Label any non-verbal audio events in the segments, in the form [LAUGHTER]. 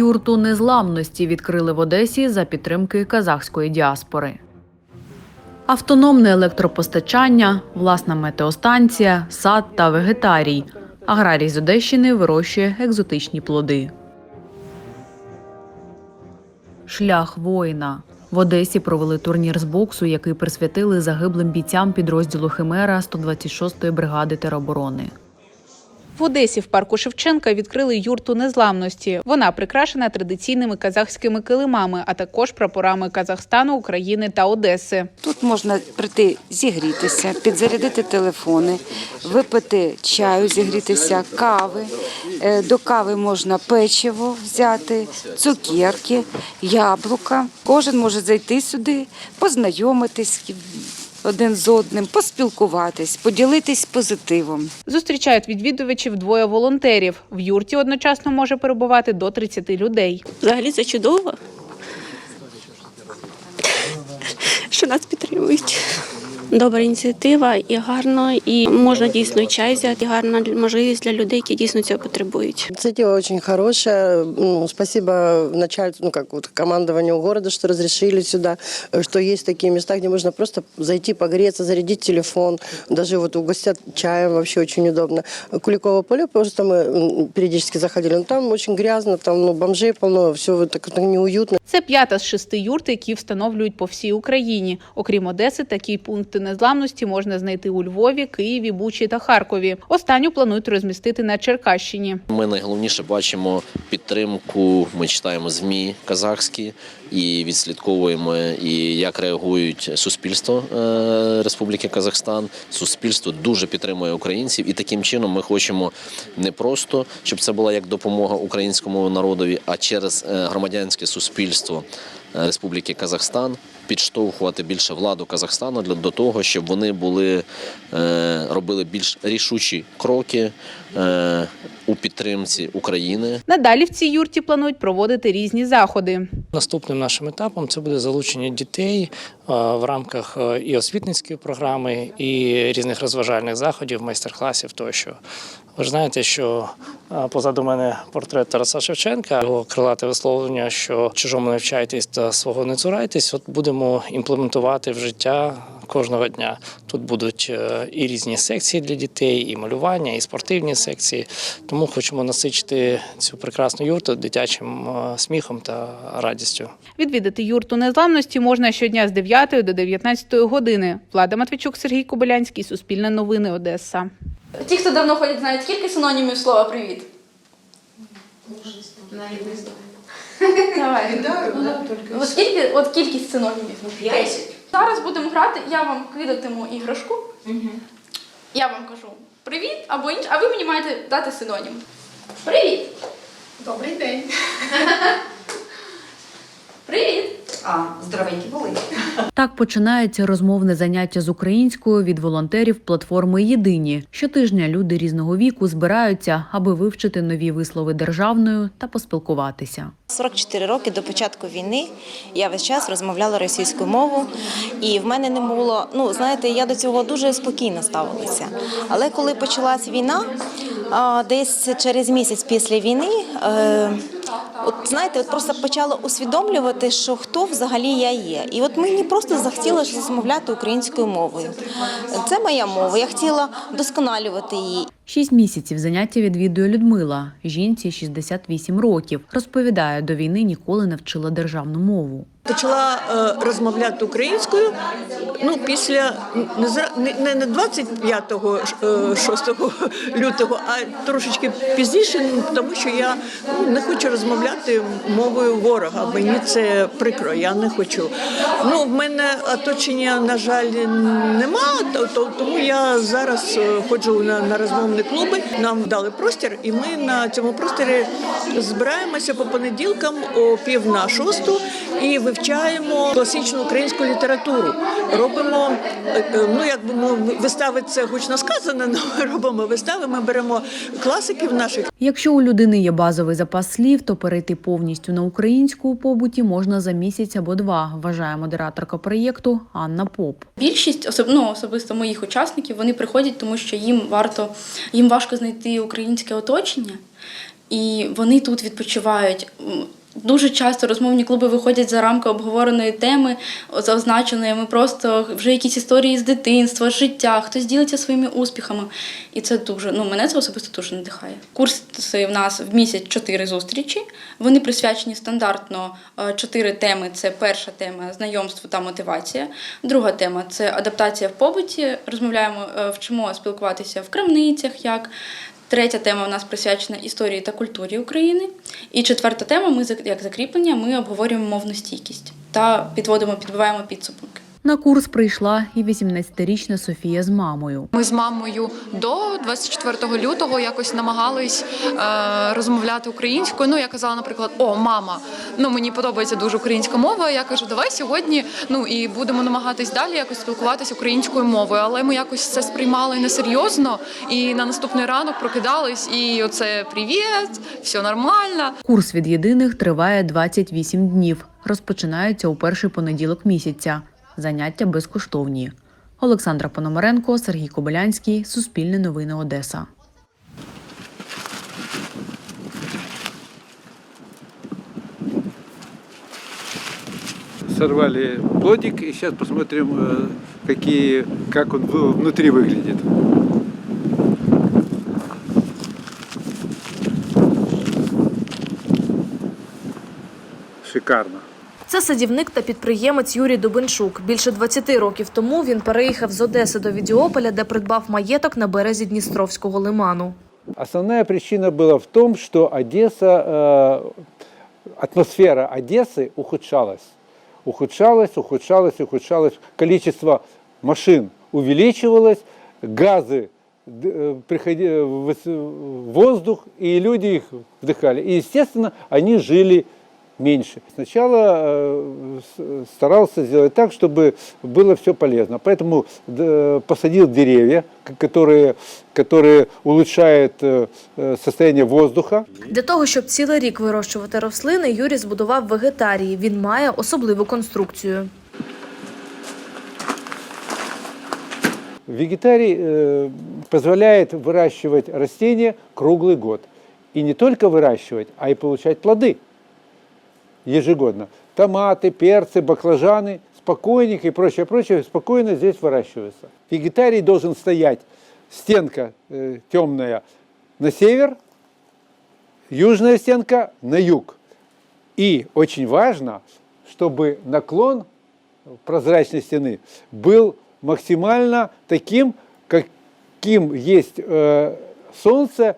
Юрту незламності відкрили в Одесі за підтримки казахської діаспори. Автономне електропостачання, власна метеостанція, сад та вегетарій. Аграрій з Одещини вирощує екзотичні плоди. Шлях воїна. В Одесі провели турнір з боксу, який присвятили загиблим бійцям підрозділу Химера 126-ї бригади тероборони. В Одесі в парку Шевченка відкрили юрту незламності. Вона прикрашена традиційними казахськими килимами, а також прапорами Казахстану, України та Одеси. Тут можна прийти зігрітися, підзарядити телефони, випити чаю, зігрітися, кави. Е, До кави можна печиво взяти, цукерки, яблука. Кожен може зайти сюди, познайомитись один з одним, поспілкуватись, поділитись позитивом. Зустрічають відвідувачів двоє волонтерів. В юрті одночасно може перебувати до 30 людей. Взагалі це чудово, що нас підтримують. Добра ініціатива і гарно, і можна дійсно чай взяти, і гарна можливість для людей, які дійсно цього потребують. Инициатива очень хорошая. Ну, спасибо начальству, ну как вот командованию города, что разрешили сюда, что есть такие места, где можно просто зайти, погреться, зарядить телефон, даже вот угостят чаем, вообще очень удобно. Куликово поле, просто мы периодически заходили, но там очень грязно, там ну, бомжей полно, все вот так, так неуютно. Це п'ята з шести юрт, які встановлюють по всій Україні. Окрім Одеси, такі пункти незламності можна знайти у Львові, Києві, Бучі та Харкові. Останню планують розмістити на Черкащині. Ми найголовніше бачимо підтримку. Ми читаємо змі казахські і відслідковуємо, і як реагують суспільство е, Республіки Казахстан. Суспільство дуже підтримує українців, і таким чином ми хочемо не просто, щоб це була як допомога українському народові, а через е, громадянське суспільство Республіки Казахстан підштовхувати більше владу Казахстану для до того, щоб вони були е, робили більш рішучі кроки е, у підтримці України. Надалі в цій юрті планують проводити різні заходи. Наступним нашим етапом це буде залучення дітей е, в рамках е, і освітницької програми, і різних розважальних заходів, майстер-класів тощо. Ви ж знаєте, що е, позаду мене портрет Тараса Шевченка, його крилате висловлення, що чужому навчайтесь та свого не цурайтесь. От будемо імплементувати в життя кожного дня. Тут будуть е, і різні секції для дітей, і малювання, і спортивні секції. Тому хочемо насичити цю прекрасну юрту дитячим е, сміхом та радістю. Відвідати юрту незламності можна щодня з 9 до 19 години. Влада Матвійчук, Сергій Кобилянський, Суспільне новини, Одеса. Ті, хто давно ходять, знають скільки синонімів слова привіт. Давай. От скільки, от кількість синонімів? П'ять. Зараз будемо грати, я вам кидатиму іграшку. Я вам кажу привіт або інше, а ви мені маєте дати синонім. Привіт. Добрий день. [LAUGHS] Привіт. А, здоровенькі були. Так починається розмовне заняття з українською від волонтерів платформи Єдині. Щотижня люди різного віку збираються, аби вивчити нові вислови державною та поспілкуватися. 44 роки до початку війни я весь час розмовляла російською мовою, і в мене не було. Ну знаєте, я до цього дуже спокійно ставилася. Але коли почалась війна, десь через місяць після війни, е, от знаєте, от просто почала усвідомлювати, що хто взагалі я є. І от мені просто захотілося розмовляти українською мовою. Це моя мова. Я хотіла досконалювати її. Шість місяців заняття відвідує Людмила. Жінці 68 років. Розповідає, до війни ніколи не вчила державну мову. Почала е, розмовляти українською. Ну, після не не, не 25 е, 6 лютого, а трошечки пізніше, тому що я ну, не хочу розмовляти мовою ворога. Мені це прикро, я не хочу. Ну, в мене оточення, на жаль, нема, то, то- тому я зараз е, ходжу на, на розмовні клуби. Нам дали простір, і ми на цьому просторі збираємося по понеділкам о пів на шосту і вивчаємо класичну українську літературу. Робимо е, е, ну якби ми вистави це гучно сказано, [LAUGHS] але ми робимо вистави. Ми беремо класиків наших Якщо у людини є базовий запас слів, то перейти повністю на українську у побуті можна за місяць або два, вважає модераторка проєкту Анна Поп. Більшість, особ, ну, особисто моїх учасників, вони приходять, тому що їм варто, їм важко знайти українське оточення. і вони тут відпочивають. Дуже часто розмовні клуби виходять за рамки обговореної теми, о, за означеної. Ми просто вже якісь історії з дитинства, життя, хтось ділиться своїми успіхами. І це дуже, ну мене це особисто дуже надихає. Курси в нас в місяць чотири зустрічі. Вони присвячені стандартно е, чотири теми. Це перша тема знайомство та мотивація. Друга тема це адаптація в побуті. Розмовляємо, е, вчимо спілкуватися в крамницях. як. Третя тема у нас присвячена історії та культурі України. І четверта тема, ми як закріплення, ми обговорюємо мовну стійкість та підводимо, підбиваємо підсумки. На курс прийшла і 18-річна Софія з мамою. Ми з мамою до 24 лютого якось намагались е, розмовляти українською. Ну я казала, наприклад, о, мама, ну мені подобається дуже українська мова. Я кажу, давай сьогодні. Ну і будемо намагатись далі якось спілкуватися українською мовою. Але ми якось це сприймали несерйозно. І на наступний ранок прокидались, і оце привіт, все нормально. Курс від єдиних триває 28 днів. Розпочинається у перший понеділок місяця. Заняття безкоштовні. Олександра Пономаренко, Сергій Кобилянський, Суспільне новини Одеса. Сорвали плодик и сейчас посмотрим, э, какие, как он в- внутри выглядит. Шикарно. Це садівник та підприємець Юрій Дубенчук. Більше 20 років тому він переїхав з Одеси до Відіополя, де придбав маєток на березі Дністровського лиману. Основная причина была в том, что Одесса, э, атмосфера Одессы ухудшалась. Ухудшалась, ухудшалась, ухудшалась. Количество машин увеличивалось, газы д- э, приходи- в выс- в воздух, и люди их вдыхали. И, естественно, они жили меньше. Сначала э, с- старался сделать так, чтобы было все полезно. Поэтому д- посадил деревья, к- которые, которые улучшают э, э, состояние воздуха. Для того, щоб цілий рік вирощувати рослини, Юрій збудував вегетарій. Він має особливу конструкцію. Вегетарий э, позволяет выращивать растения круглый год. И не только выращивать, а и получать плоды Ежегодно. Томаты, перцы, баклажаны, спокойненько и прочее, прочее, спокойно здесь выращиваются. Вегетарий должен стоять, стенка э, темная на север, южная стенка на юг. И очень важно, чтобы наклон прозрачной стены был максимально таким, каким есть э, солнце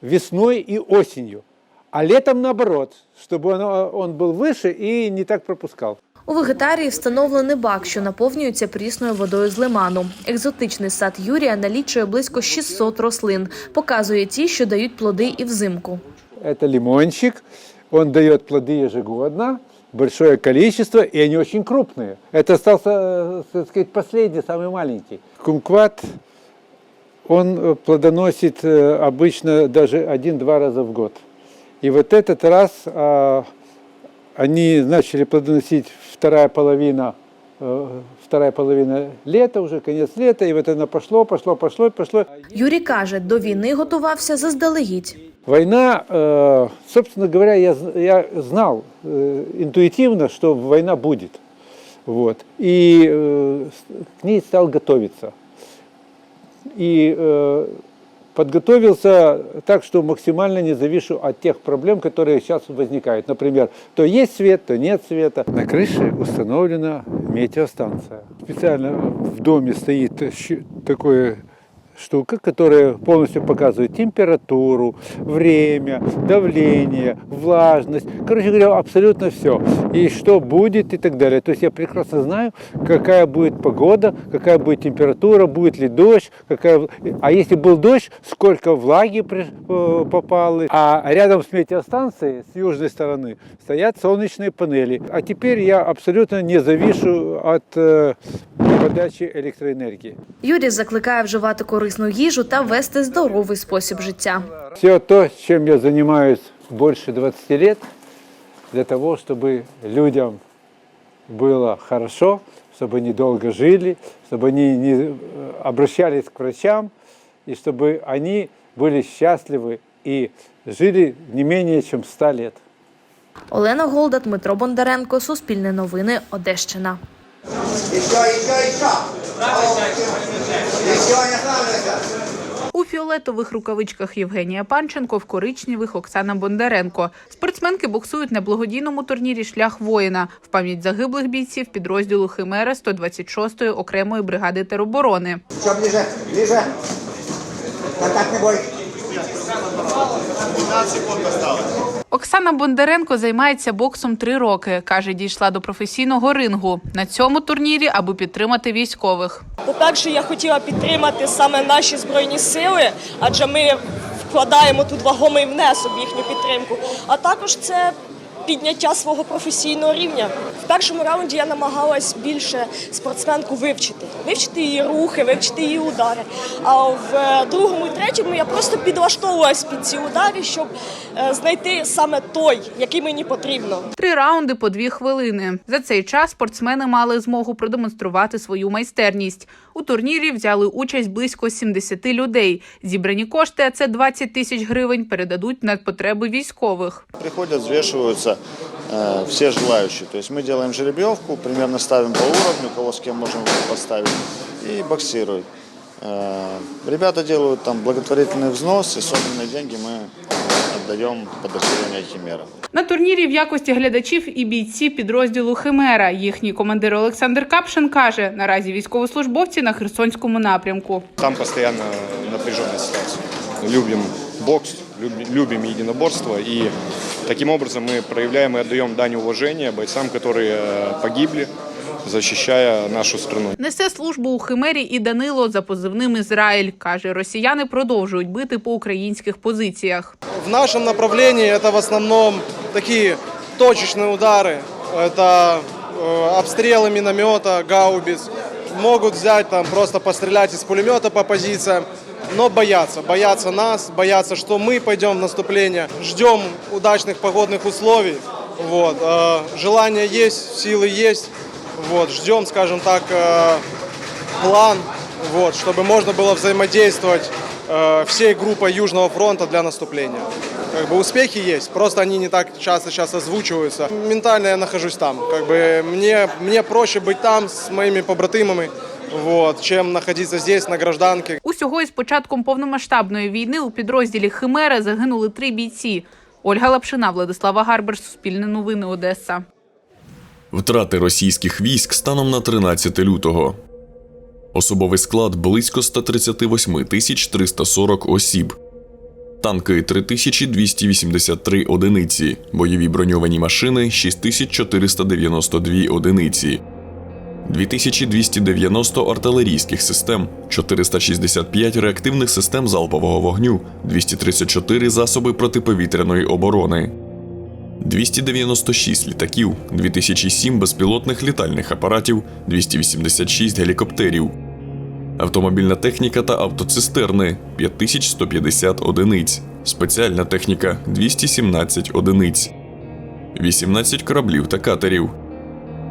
весной и осенью. А летом наоборот, чтобы оно, он был выше и не так пропускал. У вегетарії встановлений бак, що наповнюється прісною водою з лиману. Екзотичний сад Юрія налічує близько 600 рослин. Показує ті, що дають плоди і взимку. Это лимончик, он дает плоды ежегодно, большое количество, и они очень крупные. Это остался, э, так сказать, последний, самый маленький. Кумкват, он э, плодоносит э, обычно даже один-два раза в год. И вот этот раз а, они начали плодоносить вторая половина, э, вторая половина лета, уже конец лета, и вот оно пошло, пошло, пошло, пошло. Юрій каже, до війни готувався заздалегідь. Война, э, собственно говоря, я, з- я знал э, интуитивно, что война будет. Вот. И э, с- к ней стал готовиться. И э, подготовился так, что максимально не завишу от тех проблем, которые сейчас возникают. Например, то есть свет, то нет света. На крыше установлена метеостанция. Специально в доме стоит такое штука, которая полностью показывает температуру, время, давление, влажность. Короче говоря, абсолютно все. И что будет и так далее. То есть я прекрасно знаю, какая будет погода, какая будет температура, будет ли дождь, какая... а если был дождь, сколько влаги при- э, попало. А рядом с метеостанцией, с южной стороны, стоят солнечные панели. А теперь я абсолютно не завишу от э, подачи электроэнергии. Юрій закликає вживати корисну їжу та вести здоровий спосіб життя. Все то, чем я занимаюсь больше 20 лет, для того, чтобы людям было хорошо, чтобы они долго жили, чтобы они не э, обращались к врачам, и чтобы они были счастливы и жили не менее чем 100 лет. Олена Голда, Дмитро Бондаренко, Суспільне новини, Одещина. У фіолетових рукавичках Євгенія Панченко, в коричневих Оксана Бондаренко. Спортсменки боксують на благодійному турнірі Шлях воїна в пам'ять загиблих бійців підрозділу Химера 126-ї окремої бригади тероборони. Все ближе, ближе. Контакт не бой. Оксана Бондаренко займається боксом три роки. каже, дійшла до професійного рингу на цьому турнірі, аби підтримати військових. По-перше, я хотіла підтримати саме наші збройні сили, адже ми вкладаємо тут вагомий внесок в їхню підтримку. А також це підняття свого професійного рівня. В першому раунді я намагалась більше спортсменку вивчити, вивчити її рухи, вивчити її удари. А в е, другому і третьому я просто підлаштовувалась під ці удари, щоб е, знайти саме той, який мені потрібно. Три раунди по дві хвилини. За цей час спортсмени мали змогу продемонструвати свою майстерність. У турнірі взяли участь близько 70 людей. Зібрані кошти, а це 20 тисяч гривень, передадуть на потреби військових. Приходят, взвешиваются э, все желающие. То есть мы делаем жеребьевку, примерно ставим по уровню, кого с кем можем поставить, и боксируют. Э, ребята делают там благотворительный взнос, и собранные деньги мы отдаем подразделению Химера. На турнірі в якості глядачів і бійці підрозділу Химера. Їхній командир Олександр Капшин каже: наразі військовослужбовці на Херсонському напрямку. Там постоянно напряженная ситуация. Любим бокс, люби- любим единоборство, и таким образом мы проявляем и отдаем дань уважения бойцам, которые э, погибли, защищая нашу страну. Несе службу у Химері і Данило за позивним Ізраїль. каже, росіяни продовжують бити по українських позиціях. В нашем направлении это в основном такие точечные удары. Это э, обстрелы миномета, гаубиц. Могут взять там просто пострелять из пулемета по позициям, но боятся. Боятся нас, боятся, что мы пойдем в наступление. Ждем удачных погодных условий. Вот. э, Желание есть, силы есть. Вот. Ждем, скажем так, э, план, вот, чтобы можно было взаимодействовать э, всей группой Южного фронта для наступления. Как бы успехи есть, просто они не так часто сейчас озвучиваются. Ментально я нахожусь там. Как бы мне, мне проще быть там с моими побратимами, вот, чем находиться здесь на гражданке. Усього із початком повномасштабної війни у підрозділі Химера загинули три бійці. Ольга Лапшина, Владислава Гарбер, Суспільне новини, Одеса. Втрати російських військ станом на 13 лютого. Особовий склад близько 138 тисяч 340 осіб. Танки 3283 одиниці. Бойові броньовані машини 6492 одиниці. 2290 артилерійських систем, 465 реактивних систем залпового вогню, 234 засоби протиповітряної оборони. 296 літаків, 2007 безпілотних літальних апаратів, 286 гелікоптерів, автомобільна техніка та автоцистерни 5150 одиниць, спеціальна техніка 217 одиниць, 18 кораблів та катерів,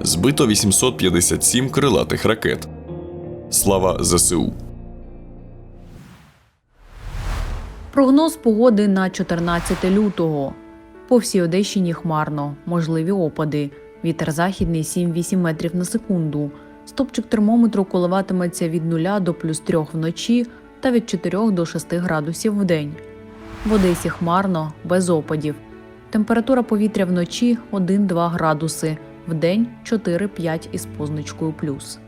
збито 857 крилатих ракет. Слава ЗСУ! Прогноз погоди на 14 лютого. По всій Одещині хмарно, можливі опади. Вітер західний 7-8 метрів на секунду. Стопчик термометру коливатиметься від 0 до плюс 3 вночі та від 4 до 6 градусів в день. В Одесі хмарно, без опадів. Температура повітря вночі 1-2 градуси, вдень 4-5 із позначкою плюс.